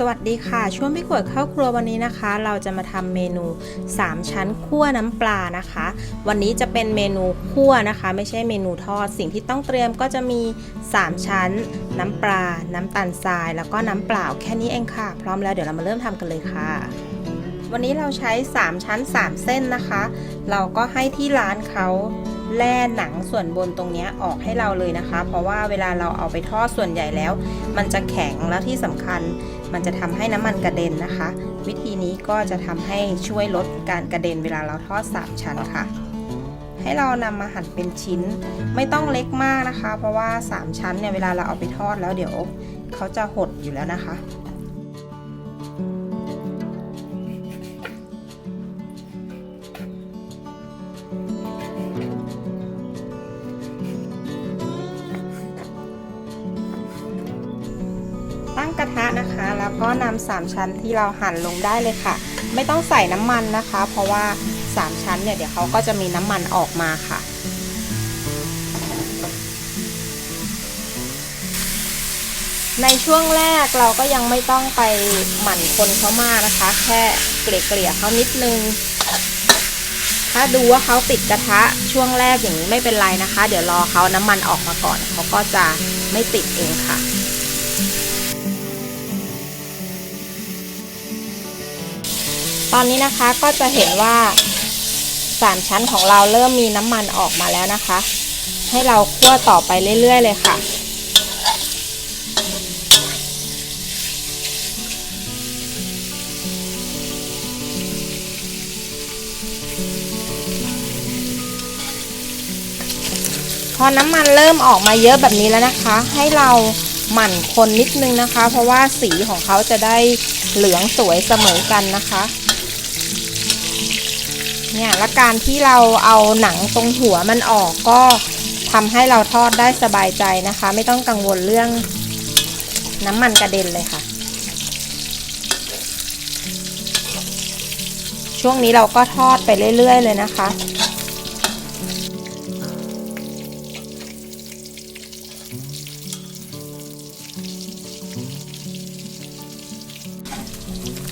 สวัสดีค่ะ ช่วงพี่ขวดเข้าครัววันนี้นะคะ เราจะมาทำเมนู 3 ชั้นคั่วน้ำปลานะคะ วันนี้จะเป็นเมนูคั่วนะคะ ไม่ใช่เมนูทอด สิ่งที่ต้องเตรียมก็จะมี 3 ชั้น น้ำปลา น้ำตาลทราย แล้วก็น้ำเปล่าแค่นี้เองค่ะ พร้อมแล้วเดี๋ยวเรามาเริ่มทำกันเลยค่ะ วันนี้เราใช้ 3 ชั้น 3 เส้นนะคะ เราก็ให้ที่ร้านเขาแล่หนังส่วนบนตรงนี้ออกให้เราเลยนะคะ เพราะว่าเวลาเราเอาไปทอดส่วนใหญ่แล้ว มันจะแข็งแล้วที่สำคัญ มันจะทำให้น้ำมันกระเด็นนะคะ วิธีนี้ก็จะทำให้ช่วยลดการกระเด็นเวลาเราทอดสามชั้นค่ะ ให้เรานำมาหั่นเป็นชิ้น ไม่ต้องเล็กมากนะคะ เพราะว่า 3 ชั้นเนี่ยเวลาเราเอาไปทอดแล้วเดี๋ยวเขาจะหดอยู่แล้วนะคะ ตั้งกระทะนะคะ แล้วก็นำสามชั้นที่เราหั่นลงได้เลยค่ะ ไม่ต้องใส่น้ำมันนะคะ เพราะว่า3ชั้นเนี่ยเดี๋ยวเขาก็จะมีน้ำมันออกมาค่ะในช่วงแรกเราก็ยังไม่ต้องไปหมั่นคนเขามากนะคะ แค่เกลี่ยๆเขานิดนึง ถ้าดูว่าเขาติดกระทะช่วงแรกอย่างนี้ไม่เป็นไรนะคะ เดี๋ยวรอเขาน้ำมันออกมาก่อนเขาก็จะไม่ติดเองค่ะ อนนี้นะคะก็จะเห็นว่าสามชั้นของเราเริ่มมีน้ำมันออกมาแล้วนะคะ ให้เราคั่วต่อไปเรื่อย ๆ เลยค่ะ พอน้ำมันเริ่มออกมาเยอะแบบนี้แล้วนะคะ ให้เราหมั่นคนนิดนึงนะคะ เพราะว่าสีของเขาจะได้เหลืองสวยเสมอกันนะคะ เนี่ยและการที่เราเอาหนังตรงหัวมันออกก็ทำให้เราทอดได้สบายใจนะคะ ไม่ต้องกังวลเรื่องน้ำมันกระเด็นเลยค่ะ ช่วงนี้เราก็ทอดไปเรื่อย ๆ เลยนะคะ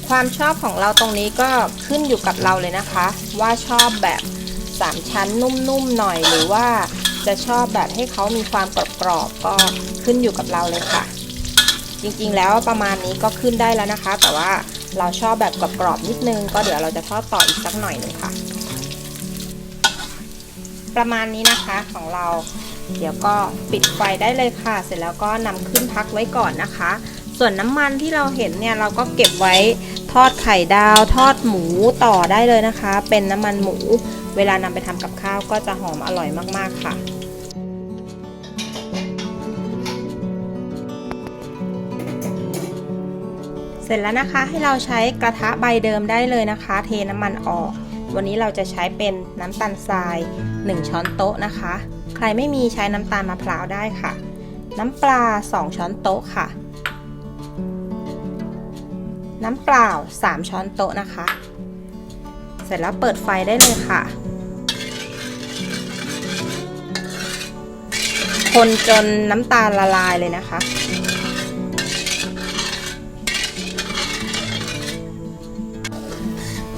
ความชอบของเราตรงนี้ก็ขึ้นอยู่กับเราเลยนะคะ ว่าชอบแบบ3ชั้นนุ่มๆหน่อยหรือว่าจะชอบแบบให้เขามีความกรอบๆก็ขึ้นอยู่กับเราเลยค่ะ จริงๆแล้วประมาณนี้ก็ขึ้นได้แล้วนะคะ แต่ว่าเราชอบแบบกรอบๆนิดนึง ก็เดี๋ยวเราจะทอดต่ออีกสักหน่อยหนึ่งค่ะ ประมาณนี้นะคะของเรา เดี๋ยวก็ปิดไฟได้เลยค่ะ เสร็จแล้วก็นำขึ้นพักไว้ก่อนนะคะ ส่วนน้ำมันที่เราเห็นเนี่ยเราก็เก็บไว้ทอดไข่ดาว ทอดหมูต่อได้เลยนะคะ เป็นน้ำมันหมู เวลานำไปทำกับข้าวก็จะหอมอร่อยมากๆค่ะเสร็จแล้วนะคะให้เราใช้กระทะใบเดิมได้เลยนะคะ เทน้ำมันออก วันนี้เราจะใช้เป็นน้ำตาลทราย 1 ช้อนโต๊ะนะคะ ใครไม่มีใช้น้ำตาลมะพร้าวได้ค่ะ น้ำปลา 2 ช้อนโต๊ะค่ะ น้ำเปล่า 3 ช้อนโต๊ะนะคะ เสร็จแล้วเปิดไฟได้เลยค่ะ คนจนน้ำตาลละลายเลยนะคะ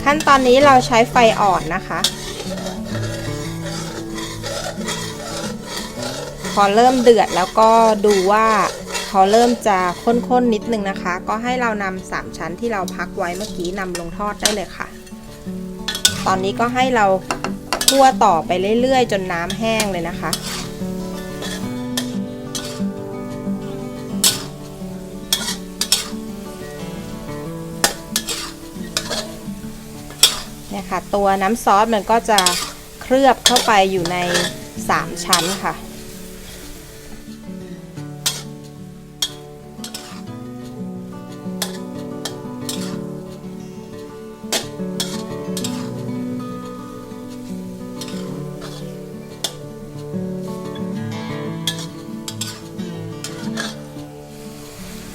ขั้นตอนนี้เราใช้ไฟอ่อนนะคะ พอเริ่มเดือดแล้วก็ดูว่า เขาเริ่มจะข้นๆนนิดนึงนะคะ ก็ให้เรานำสามชั้นที่เราพักไว้เมื่อกี้นำลงทอดได้เลยค่ะ ตอนนี้ก็ให้เราคั่วต่อไปเรื่อยๆ จนน้ำแห้งเลยนะคะเนี่ยค่ะตัวน้ำซอสมันก็จะเคลือบเข้าไปอยู่ใน 3 ชั้นค่ะ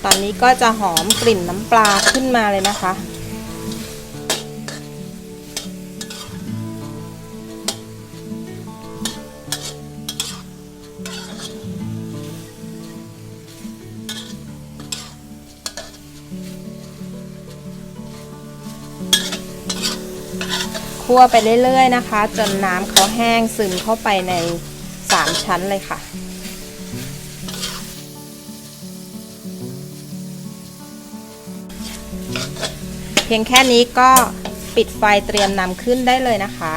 ตอนนี้ก็จะหอมกลิ่นน้ำปลาขึ้นมาเลยนะคะ คั่วไปเรื่อยๆนะคะ จนน้ำเขาแห้งซึมเข้าไปในสามชั้นเลยค่ะ พียงแค่นี้ก็ปิดไฟเตรียมนำขึ้นได้เลยนะคะ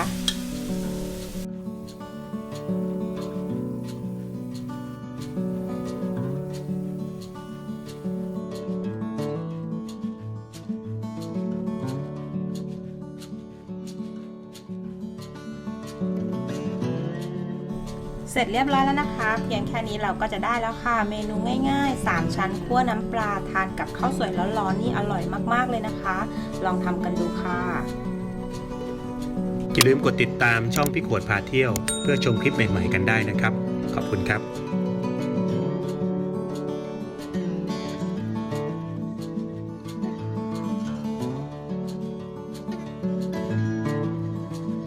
เสร็จเรียบร้อยแล้วนะคะ เพียงแค่นี้เราก็จะได้แล้วค่ะ เมนูง่าย ๆ 3 ชั้นคั่วน้ำปลาทานกับข้าวสวยร้อนๆนี่อร่อยมากๆเลยนะคะ ลองทำกันดูค่ะอย่าลืมกดติดตามช่องพี่ขวดพาเที่ยว เพื่อชมคลิปใหม่ ๆ กันได้นะครับ ขอบคุณครับ